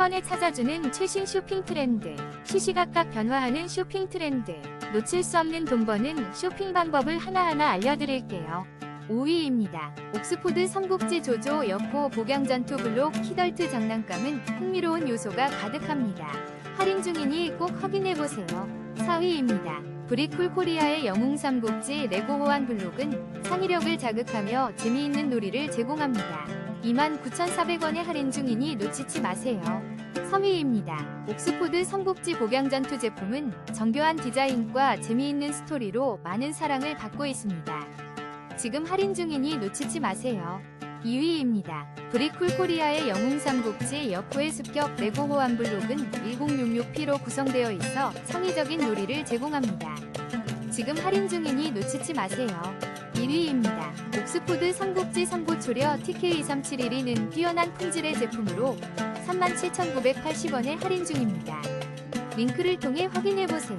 번에 찾아주는 최신 쇼핑 트렌드, 시시각각 변화하는 쇼핑 트렌드, 놓칠 수 없는 돈 버는 쇼핑 방법을 하나하나 알려드릴게요. 5위입니다. 옥스포드 삼국지 조조 여포 복양전투 블록 키덜트 장난감은 흥미로운 요소가 가득합니다. 할인 중이니 꼭 확인해보세요. 4위입니다. 브리쿨 코리아의 영웅 삼국지 레고 호환 블록은 창의력을 자극하며 재미있는 놀이를 제공합니다. 29,400원에 할인 중이니 놓치지 마세요. 3위입니다. 옥스포드 삼국지 복양전투 제품은 정교한 디자인과 재미있는 스토리로 많은 사랑을 받고 있습니다. 지금 할인 중이니 놓치지 마세요. 2위입니다. 브리쿨 코리아의 영웅 삼국지 여포의 습격 레고 호환 블록은 1066P로 구성되어 있어 창의적인 놀이를 제공합니다. 지금 할인 중이니 놓치지 마세요. 1위입니다. 옥스포드 삼국지 삼고초려 TK23712는 뛰어난 품질의 제품으로 37,980원에 할인 중입니다. 링크를 통해 확인해보세요.